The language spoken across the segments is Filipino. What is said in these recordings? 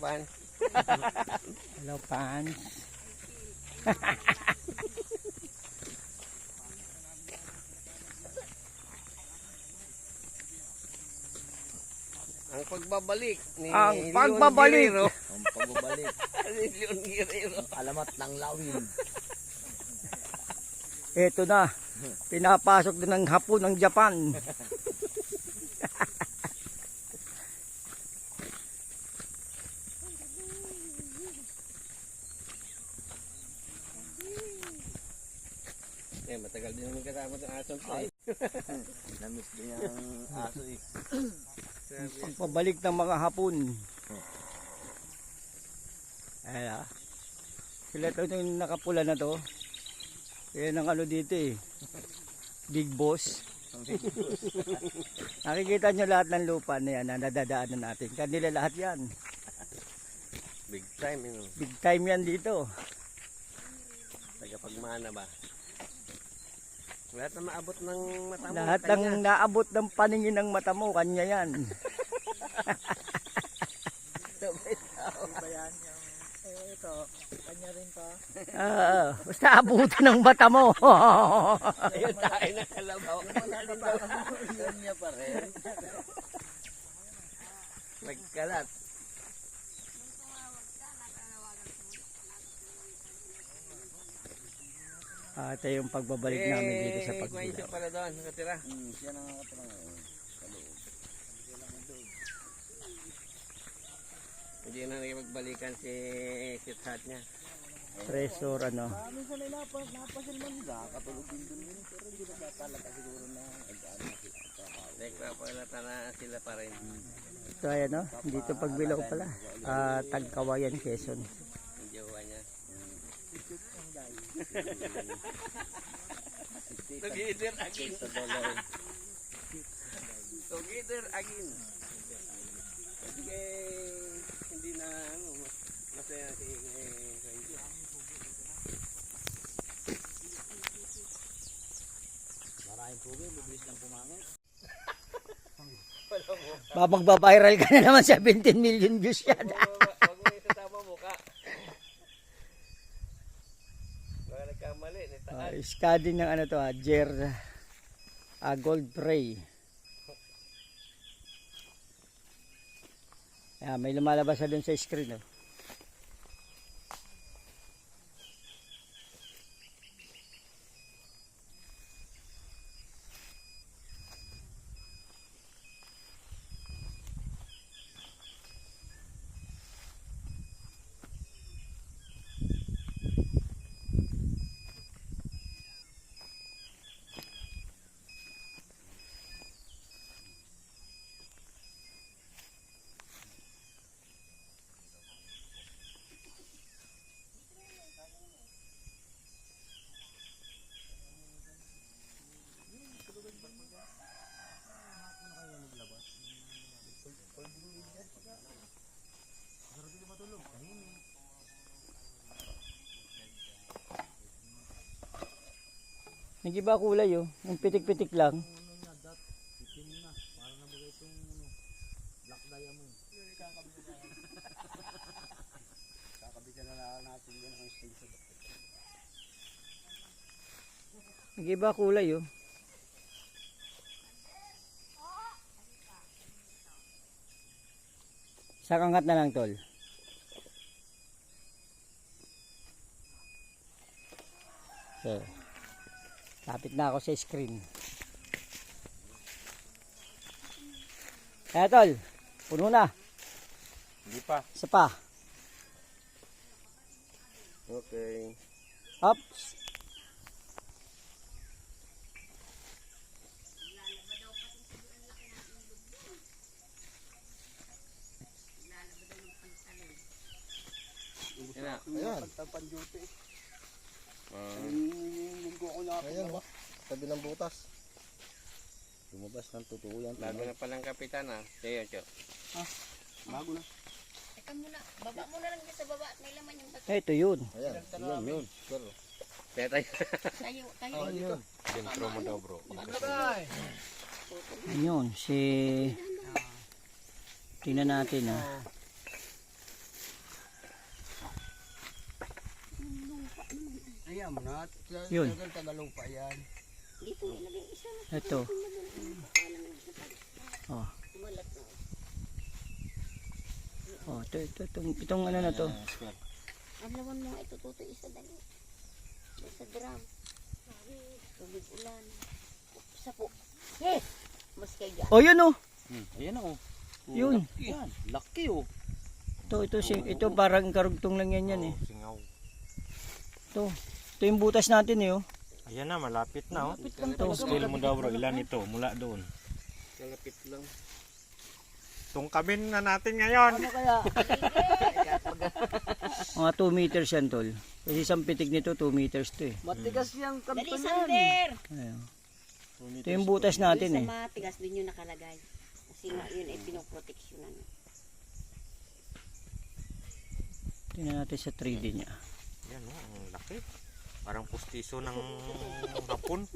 pan. Hello, fans. Ang pagbabalik ni Ang Leon pagbabalik. Guerrero. Ang pagbabalik. ni Leon Guerrero. Alamat ng lawin. Ito na. Pinapasok na ng hapon ng Japan. Eh, matagal din naman kasama ng aso ko. Eh. Namiss din yung aso eh. Pagpabalik ng mga hapon. Ayan ah. Sila to yung nakapula na to. Yan ang ano dito eh. Big boss. Nakikita nyo lahat ng lupa na yan na nadadaanan natin. Kanila lahat yan. Big time, you know. Big time yan dito. Tagapagmana ba? Lahat na maabot ng mata mo. Lahat ng naabot ng paningin ng mata mo, kanya yan. Yan ito, kanya rin to. Ah, basta abutin ng mata mo. Ayun tayo na kalabaw. Yun niya pa rin. Nagkalat. Ah, ito yung pagbabalik namin dito sa Eh, pagbulaw. Kwencho pala doon, nakatira. Hmm, siya na nakatira ngayon. Sa loob. Hindi na nakipagbalikan si sweetheart niya. Tresor, ano. Minsan ay napas, napasil man nila. Katulog din dun yun. Pero hindi na talaga siguro na nag-ano sila. Nagpapalata na sila pa rin. Ito ay ano, dito pagbilaw pala. Ah, Tagkawayan, Quezon. Together again. Together again. Sige, hindi na ano, mas masaya si eh, Kwencho. Maraming pugi, bibilis ng pumangit. Babagbabiral ka na naman 17 million views yan. Huwag mo yung sa tama mukha. Baka nagkamali, Uh. Skading ng ano to ah, Jer ah, Gold Prey. Ayan, may lumalabas na dun sa screen. Oh. Nag-iba kulay oh. Yung pitik-pitik lang. Nag-iba kulay oh. Sa kangat na lang tol. So, lapit na ako sa screen. Kaya tol, puno na. Hindi pa. Isa pa. Okay. Ups. Yan na. Ayan. Ubas ng totoo yan. Bago na palang kapitan ah. ha. Sayo, Cho. Ha? Ah. Bago na. Teka muna. Baba muna lang sa baba. at May laman yung bato. Ah, ito yun. Ayan. Ayan yun. Pero. Kaya tayo. tayo. Tayo. Oh, dito. Dentro mo daw bro. Ano yun. Si... Tingnan natin ha. Ayan mo na. Yun. Tagal-tagal lupa yan. Ito. Oh. Oh, ito, ito, itong, itong ano na to. Adlawan mo ito tuto isa dali. Sa drum. Tubig ulan. Sa po. Yes! Mas kay ga. Oh, yun oh. Hmm. Ayan o. Yun. Yan. Laki o. Ito, ito, si, ito parang karugtong lang yan yan eh. Singaw. Ito. Ito yung butas natin eh oh. Ayan na, malapit na oh. Ito. Scale mo daw bro, ilan ito mula doon. Kalapit lang. Tungkamin na natin ngayon. Mga 2 meters yan tol. Kasi isang pitik nito 2 meters to eh. Matigas yung Dali kanto Sander! Ayun. Ito yung butas natin eh. Sa matigas din yun nakalagay. Kasi nga yun ay pinoproteksyonan. Tingnan natin sa 3D niya. Yan oh, ang laki. Parang pustiso ng hapon.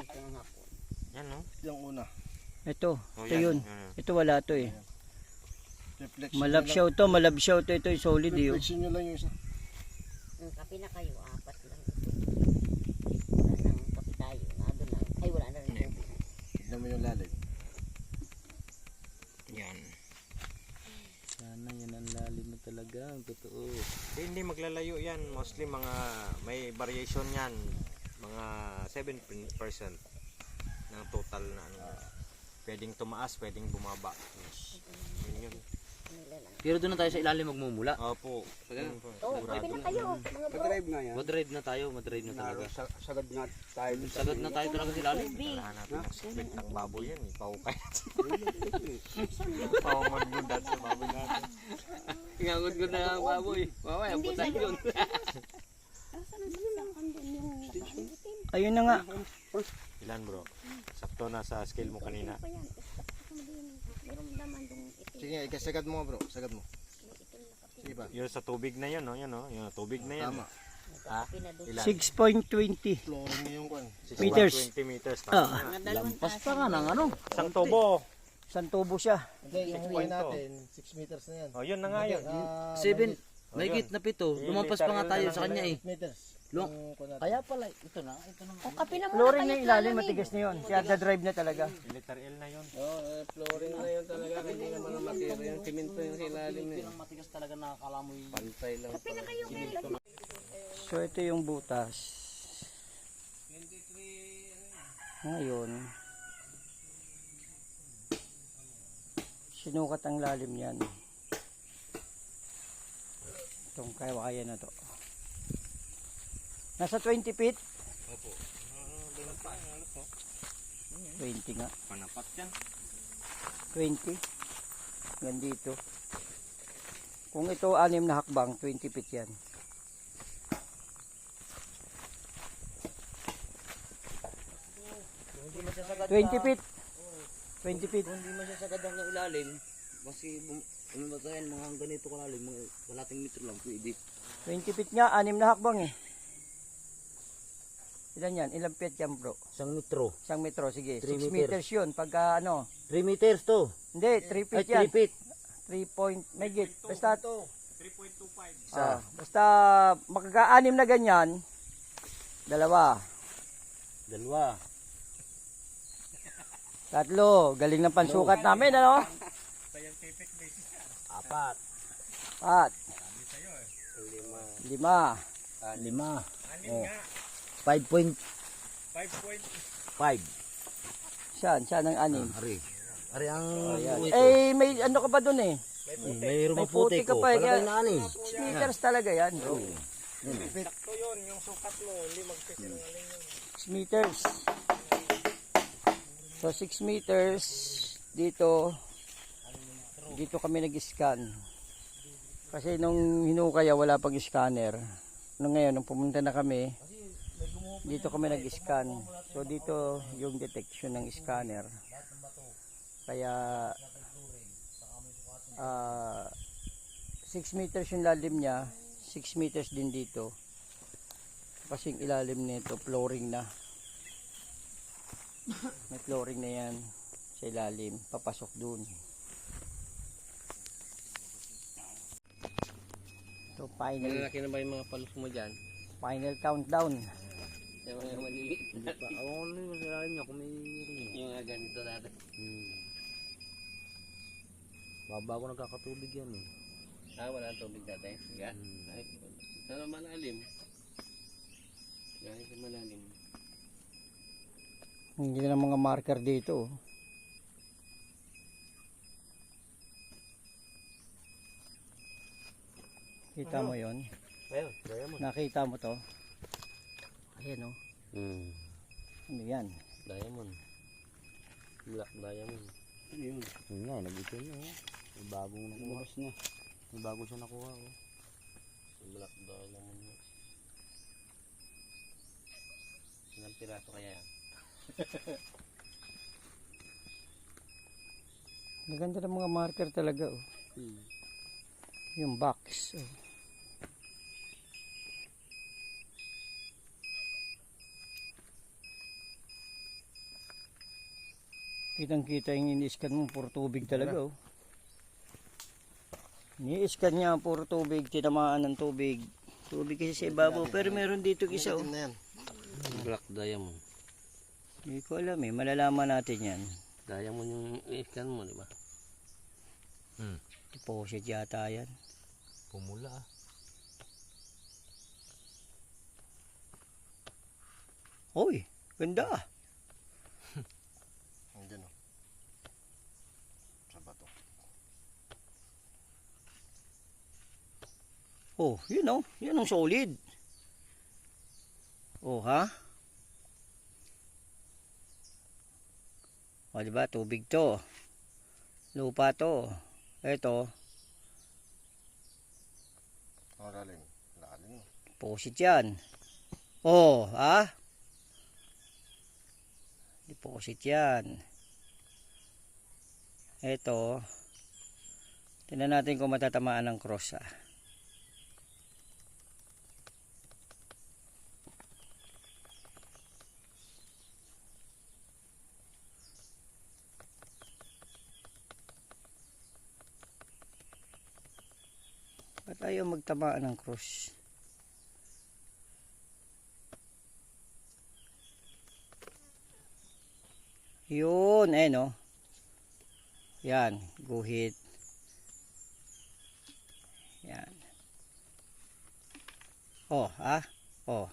Ito ang hapon. Yan oh. Yung una. Ito. Oh, Ito yan, yun. yan. Ito wala to eh. Reflection Malabsyaw to, malabsyaw to. Ito yung solid eh. oh. Reflection nyo lang yung isa. Ang kape na kayo, apat lang ito. Wala nang kape tayo. Nado lang. Ay, wala na rin. Tignan mo yung lalim. Yan. Sana yan ang lalim na talaga. Ang totoo. Eh, hindi maglalayo yan. Mostly mga may variation yan. Mga 7% ng total na ano. Pwedeng tumaas, pwedeng bumaba. Yes. Yun yun. Pero doon na tayo sa ilalim magmumula. Opo. Yun po. Oh, kape na kayo, mga bro. Madrive nga yan. Madrive na tayo, madrive na talaga. Sa, sagad nga tayo. Sagad na tayo talaga sa ilalim. Tubig. Natin split ang baboy yan. Ipahukay Pahumagbudat sa baboy natin. Ingangod ko na ang baboy. Mamaya, sa yun. Ayun na nga. Ilan bro? Sakto na sa scale mo kanina. Sige ikasagad mo bro. Sagad mo. Pa. Yun sa tubig na yan, no? Yan, no? Yung tubig na yan. Tama. Ha? Kape na doon. Ilan? 6.20. Flooring niya yung kwan. Meters. 20 meters. Ah. Lampas pa nga ng ano. Isang tubo. Isang tubo siya. Hindi, yung hukay natin, 6 meters na yan. Oh, yun na nga yun. Ah, Seven. Oh, May yun. git na pito. Lumampas pa nga tayo sa kanya eh. 8 meters. Long- Yung kwan natin. Kaya pala, ito na. Ito na. O kape na muna Flooring kayo na sa ilalim, matigas na yun. Kaya drive na talaga. Letter L na yun. Oo, eh, flooring na yun talaga. Hindi naman ang matira yung simento yung ilalim na yun. Ang matigas talaga nakakalamoy. Pantay lang. Kayo ngayon. So ito yung butas. Ngayon, sinukat ang lalim yan. Itong kaya na to. Nasa 20 feet? Opo. 20 nga. Panapat yan. 20. Yan dito. Kung ito anim na hakbang, 20 feet yan. 20 feet. 20 feet. Kung hindi masasagad ang ilalim, kasi bum- umabatayan mga ganito kalalim, mga kalating metro lang pwede. 20 feet nga, anim na hakbang eh. Ilan yan? Ilang feet yan bro? Isang metro. Isang metro, sige. 6 Three meters. meters yun. Pagka ano, 3 meters to. hindi, 3 Ay, feet 3 yan. feet. 3 point, may git. Basta, 3.25. ah, basta magkaka-anim na ganyan, dalawa, Dalawa. Tatlo, galing ng pansukat namin, ano? Apat. At, lima, Lima. Oh. 5.5. 5. saan, saan ang anim? Ari. Ari ang ito. Eh, may ano ka pa dun eh. Mayroon may puti puti ka pa, eh, kaya- na ani. 6 meters talaga yan bro. Sakto yun, yung sukat mo. Hindi magsisinungaling yun. 6 meters. So 6 meters dito dito kami nag-scan. Kasi nung hinukaya wala pang scanner. Nung ngayon nung pumunta na kami dito kami nag-scan. So dito yung detection ng scanner. Kaya ah 6 meters yung lalim niya, 6 meters din dito. Kasing ilalim nito flooring na. May flooring na yan sa ilalim, papasok dun. Ito final. Malalaki na ba yung mga palos mo dyan? Final countdown. Yung mga maliliit. Hindi pa. Ako ano yung masalain niya kung may ring. Yung mga ganito dati. Hmm. Baba ko nagkakatubig yan eh. Ah, wala ang tubig dati. Siga? Hmm. Ay, sa malalim. Galing sa malalim. Hindi na mga marker dito. oh. Kita mo yon? Nakita mo to? Ayan oh. Hmm. Ano yan? Diamond. Black diamond. Ano yun? Yun nga, nag-ito na. May bagong nakuha. Na. May bago siya nakuha. Oh. Black diamond. yun. Ilang piraso kaya yan? Maganda ng mga marker talaga oh. Hmm. Yung box. Oh. Kitang kita yung ini-scan mo, puro tubig talaga oh. Ni-scan niya, puro tubig, tinamaan ng tubig. Tubig kasi sa ibabaw, pero meron dito isa oh. Black diamond. Hindi ko alam eh, malalaman natin yan. Diamond yung i-scan mo, di ba? Deposit yata yan. Pumula ah. Hoy, ganda ah. Andiyan o. Sa bato. Oh, yun oh. Yan ang solid. Oh, ha? O, di ba? Tubig to. Lupa to. Ito, Ang lalim. Lalim. deposit yan. Oh, ha? Deposit yan. Ito, tingnan natin kung matatamaan ng cross, ah. Ba't ayaw magtamaan ng cross? Yun, eh no. Yan, guhit. Yan. Oh, ah. Oh.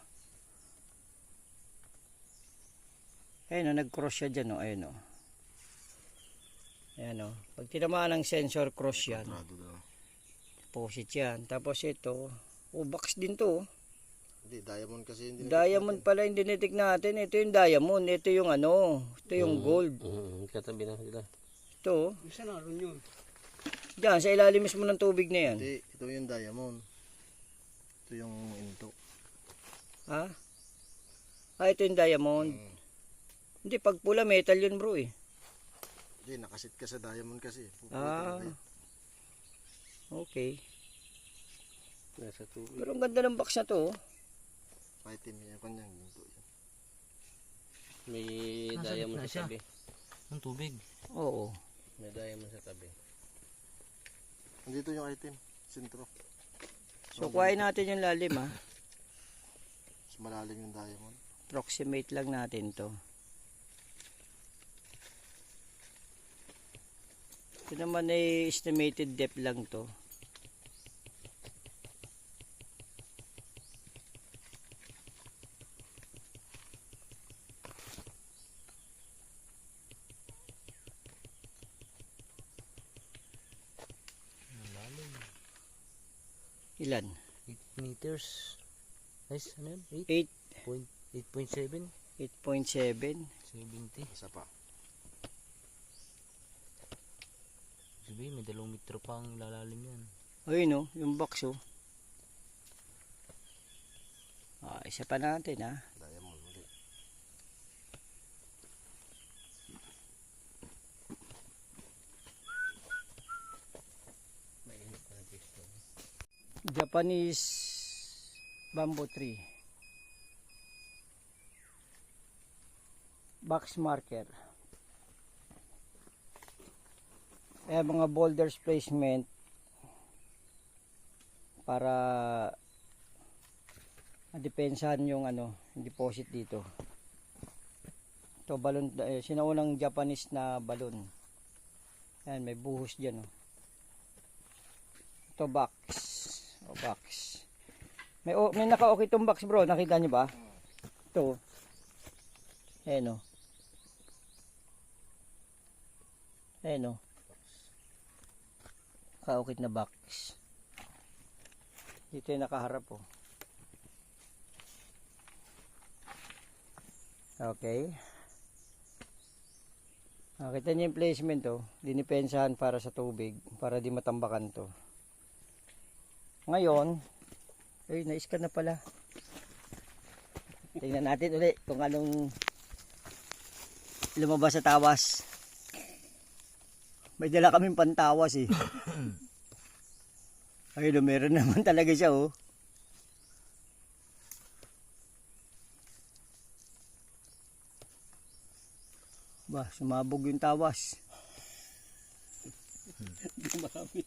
Ayun, oh, nag-cross siya dyan, oh. Ayun, oh. Ayan, oh. Pag tinamaan ng sensor, cross yan. Prado daw. Deposit yan. Tapos ito, oh, box din to. oh. Hindi, diamond kasi hindi. Diamond pala yung dinitik natin. Ito yung diamond. Ito yung ano. Ito yung gold. Hmm. Katabi na sila. Ito. oh. Isa na rin yun. Diyan, sa ilalim mismo ng tubig na yan. Hindi, ito yung diamond. Ito yung into. Ha? Ah, ito yung diamond. Hindi, pag pula metal yun bro eh. Hindi, nakasit ka sa diamond kasi. Pupulitan Ah. yun. Okay. Nasa tubig. Pero ang ganda ng box na to. oh. Paitim yan. Kanyang ginto yan. May Nasa diamond sa siya. tabi. Ang tubig. Oo. May diamond sa tabi. Nandito yung item. Sentro. So, kuhain natin yung lalim ha. Mas malalim yung diamond. Approximate lang natin to. Ito naman ay estimated depth lang to. Ilan? 8 meters. Nice, ano yun? 8. 8.7? 8.7. 70. Isa pa. Sabi, may dalawang metro pang lalalim yan. Ayun no, yung box oh. Ah, isa pa natin ha. Diamond ulit. Japanese bamboo tree. Box marker. Kaya mga boulders placement para depensahan yung ano, deposit dito. Ito balon, eh, sinaunang Japanese na balon. Yan, may buhos dyan. Oh. Ito box. O. May, o- may naka-okay box bro, nakita nyo ba? Ito. Ayan o. Ayan o. Naka-okay na box. Dito yung nakaharap oh. Okay. Nakita niyo yung placement to. Dinipensahan para sa tubig. Para di matambakan to. Ngayon, ay, na-scan na pala. Tingnan natin ulit kung anong lumabas sa tawas. May dala kaming pantawas eh. Ay, meron naman talaga siya oh. Ba, sumabog yung tawas.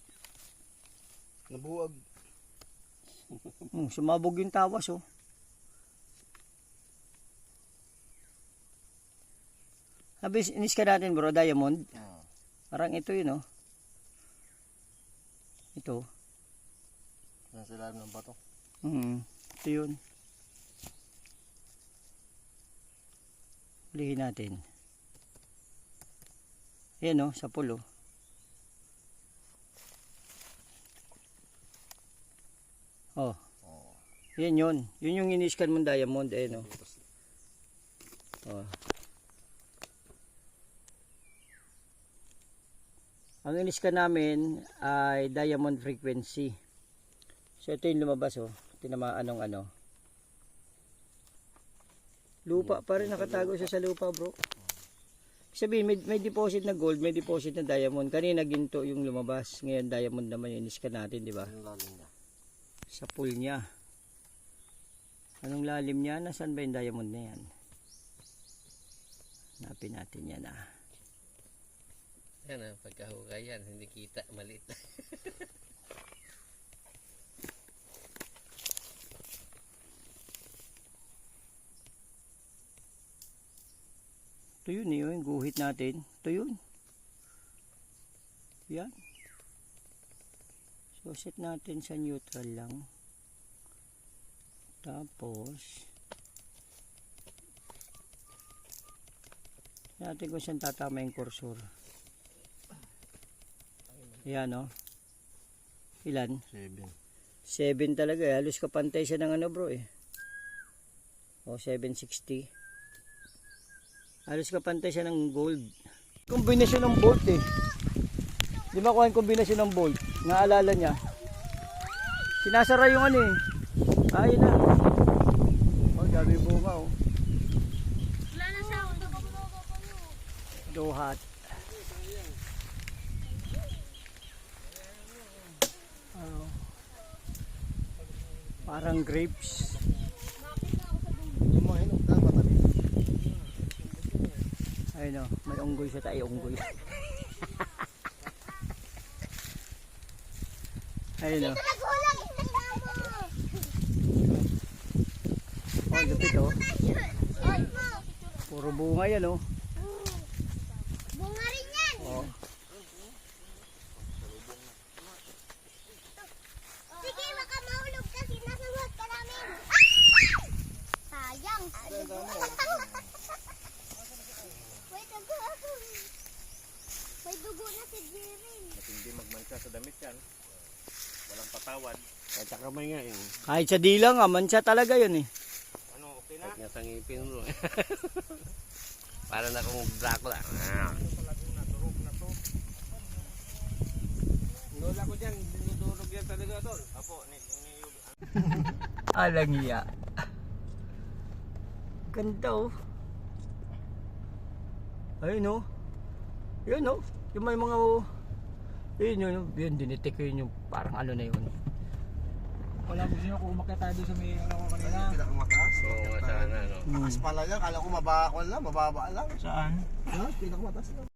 Nabuwag. Hmm, sumabog yung tawas oh. Sabi, inis ka natin bro, diamond. Ah. Parang ito yun oh. Ito. Nasa ilalim ng bato. Hmm, ito yun. Hulihin natin. Ayan oh, sa pulo. Oh. Yan yun. Yun yung iniskan mong diamond. Ayan oh. Oh. Ang iniskan namin ay diamond frequency. So ito yung lumabas oh. Tinamaan ng ano. Lupa pa rin nakatago siya sa lupa bro. Sabihin may, may deposit na gold, may deposit na diamond. Kanina ginto yung lumabas. Ngayon diamond naman yung iniskan natin, di ba? Ang niya. Sa pool niya. Anong lalim niya? Nasaan ba yung diamond na yan? Hanapin natin yan ah. Yan ang pagkahukay yan. Hindi kita. Maliit. Ito yun yung guhit natin. Ito yun. Yan. So set natin sa neutral lang. Tapos natin kung saan tatama yung cursor. Yan o. Ilan? Seven. 7 talaga eh. Halos kapantay siya ng ano bro eh. O 760. Halos kapantay siya ng gold. Kombinasyon ng bolt eh. Di ba kuha yung kombinasyon ng bolt? Naalala niya. Sinasara yung ano eh. Ah, yun na. Oh, dami bunga oh. Wala na siya. Duhat. Oh. Parang grapes. Ayun o, may unggoy sa tayo, unggoy. Ayun o. Oh, lupit o. Oy mo. Puro bunga yan o. Bunga rin yan. Oh. Sige, baka mahulog kasi nasunod ka namin. Sayang. May dugo ako. May dugo na si Jirin. At hindi magmansa sa damit yan. Walang patawad. At saka may nga yung Kahit sa dila nga, mansa talaga yun eh. Ano, okay na? nga sa ngipin mo. Para na kung Dracula. Ah. Lola ko dyan, dinudurog yan talaga doon. Apo, ni, ni, Alang iya. Ganda oh. Ayun oh. Yun oh. Yung may mga oh. Yun yun. Yun, dinitik ko yun yung parang ano na yun. Wala gusto nyo kung umakyat tayo doon sa may ano ko kanina. Pinakamataas. Oo, nga sana, no? Hmm. Taas pala yan. Kala ko mababa lang. Mababa lang. Saan? Ha? Pinakamataas lang.